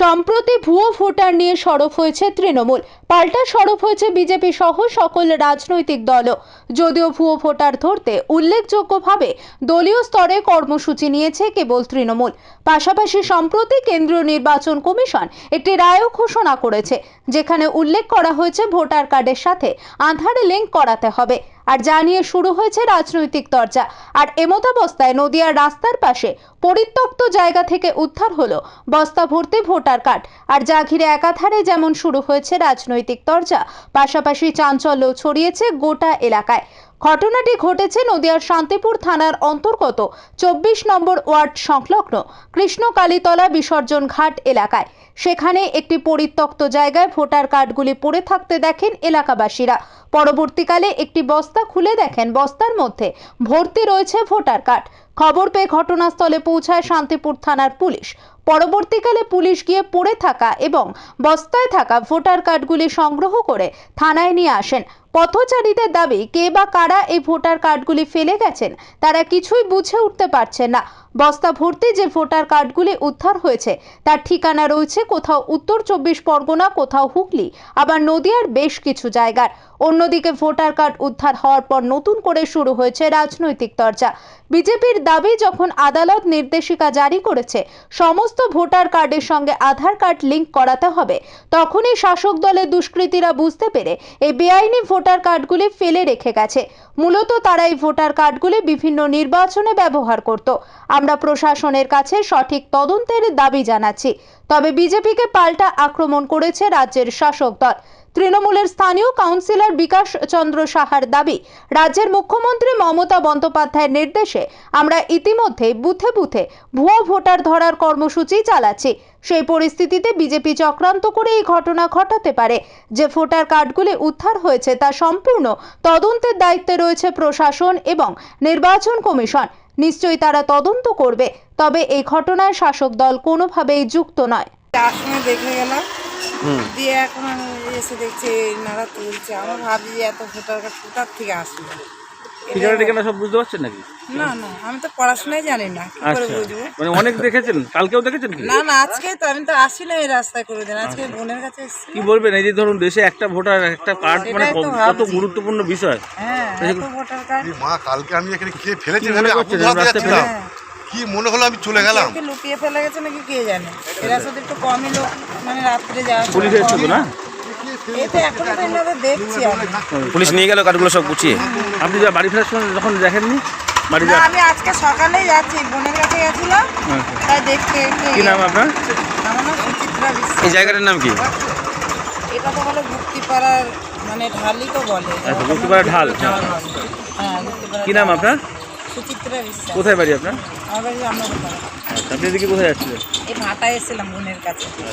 সম্প্রতি ভুয়ো ভোটার নিয়ে সরব হয়েছে তৃণমূল। পাল্টা সরব হয়েছে বিজেপি সহ সকল রাজনৈতিক দলও। যদিও ভুয়ো ভোটার ধরতে উল্লেখযোগ্যভাবে দলীয় স্তরে কর্মসূচি নিয়েছে কেবল তৃণমূল। পাশাপাশি সম্প্রতি কেন্দ্রীয় নির্বাচন কমিশন একটি রায়ও ঘোষণা করেছে, যেখানে উল্লেখ করা হয়েছে ভোটার কার্ডের সাথে আধার লিঙ্ক করাতে হবে। আর যা নিয়ে শুরু হয়েছে রাজনৈতিক চর্চা আর এমতাবস্থায় নদিয়ার রাস্তার পাশে পরিত্যক্ত জায়গা থেকে উদ্ধার হলো বস্তা ভর্তি ভোটার কার্ড। আর যা ঘিরে একাধারে যেমন শুরু হয়েছে রাজনৈতিক চর্চা পাশাপাশি চাঞ্চল্য ছড়িয়েছে গোটা এলাকায়। ঘটনাটি ঘটেছে নদিয়ার শান্তিপুর থানার অন্তর্গত চব্বিশ নম্বর ওয়ার্ড সংলগ্ন কৃষ্ণকালীতলা বিসর্জন ঘাট এলাকায়। সেখানে একটি পরিত্যক্ত জায়গায় ভোটার কার্ডগুলি পড়ে থাকতে দেখেন এলাকাবাসীরা। পরবর্তীকালে একটি বস্তা খুলে দেখেন বস্তার মধ্যে ভর্তি রয়েছে ভোটার কার্ড। খবর পেয়ে ঘটনাস্থলে পৌঁছায় শান্তিপুর থানার পুলিশ। পরবর্তীকালে পুলিশ গিয়ে পড়ে থাকা এবং বস্তায় থাকা ভোটার কার্ডগুলি সংগ্রহ করে থানায় নিয়ে আসেন। পথচারীদের দাবি, কে বা কারা এই ভোটার কার্ডগুলি ফেলে গেছেন, তারা কিছুই বুঝে উঠতে পারছেন না। বস্তা ভর্তি যে ভোটার কার্ডগুলি উদ্ধার হয়েছে, তার ঠিকানা রয়েছে কোথাও উত্তর চব্বিশ পরগনা, কোথাও হুগলি, আবার নদিয়ার বেশ কিছু জায়গার। অন্যদিকে ভোটার কার্ড উদ্ধার হওয়ার পর নতুন করে শুরু হয়েছে রাজনৈতিক চর্চা বিজেপির দাবি, যখন আদালত নির্দেশিকা জারি করেছে, সমস্ত ভোটার কার্ডের সঙ্গে আধার কার্ড লিংক করাতে হবে, তখনই শাসক দলের দুষ্কৃতীরা বুঝতে পেরে এই বেআইনি ভোটার কার্ডগুলি ফেলে রেখে গেছে। মূলত তারা এই ভোটার কার্ডগুলি বিভিন্ন নির্বাচনে ব্যবহার করত। আমরা প্রশাসনের কাছে সঠিক তদন্তের দাবি জানাচ্ছি। তবে বিজেপিকে পাল্টা আক্রমণ করেছে রাজ্যের শাসক দল। তৃণমূলের স্থানীয় কাউন্সিলর বিকাশ চন্দ্র সাহার দাবি, রাজ্যের মুখ্যমন্ত্রী মমতা বন্দ্যোপাধ্যায়ের নির্দেশে আমরা ইতিমধ্যে বুথে বুথে ভুয়ো ভোটার ধরার কর্মসূচি চালাচ্ছি। সেই পরিস্থিতিতে বিজেপি চক্রান্ত করে এই ঘটনা ঘটাতে পারে। যে ভোটার কার্ডগুলি উদ্ধার হয়েছে তা সম্পূর্ণ তদন্তের দায়িত্বে রয়েছে প্রশাসন এবং নির্বাচন কমিশন। নিশ্চয়ই তারা তদন্ত করবে তবে এই ঘটনায় শাসক দল কোনোভাবেই যুক্ত নয়। তার সময় দেখে গেলাম দিয়ে এখন এসে দেখছে নাড়া তুলছে। আমার ভাবি এত ভোটার কার্ড কোথার থেকে আসলো? ঠিকানা ঠিকানা সব বুঝতে পারছেন নাকি? না না আমি তো পড়াশোনাই জানি না কি করে আচ্ছা। বুঝব? মানে অনেক দেখেছেন? কালকেও দেখেছেন কি? না না আজকে তো আমি তো আসি না এই রাস্তায় করে দিন আজকে বোনের কাছে এসেছি কি বলবেন? এই যে ধরুন দেশে একটা ভোটার একটা কার্ড মানে সেটাই তো কত ভাবছি। গুরুত্বপূর্ণ বিষয়। হ্যাঁ এত ভোটার কার্ড। এই মা কালকে আমি এখানে কে ফেলেছি কি মনে করছেন, রাস্তায় যাচ্ছিলাম হ্যাঁ। কি মনে হলো আমি চলে গেলাম? কে লুকিয়ে ফেলে গেছে নাকি কে জানে? এরা শুধু একটু কমই লোক মানে রাত্রে যাওয়া পুলিশ এসেছিল না? পুলিশ নিয়ে গেল কার্ডগুলো সব গুছিয়ে। আপনি যা বাড়ি ফেরার সময় যখন দেখেননি বাড়ি আমি আজকে সকালেই যাচ্ছি বোনের কাছে গেছিলাম। আচ্ছা। তাই দেখতে কি নাম আপনার? আমার নাম সুচিত্রা বিশ্বাস। এই জায়গাটার নাম কি? এটা তো বলে গুপ্তিপাড়ার মানে ঢালি তো বলে। আচ্ছা, ঢাল, হ্যাঁ। কি নাম আপনার? সুচিত্রা বিশ্বাস। কোথায় বাড়ি আপনার? আমার বাড়ি রান্নাঘর আচ্ছা, আপনি এদিকে কোথায় যাচ্ছিলেন? এই এসেছিলাম বোনের কাছে।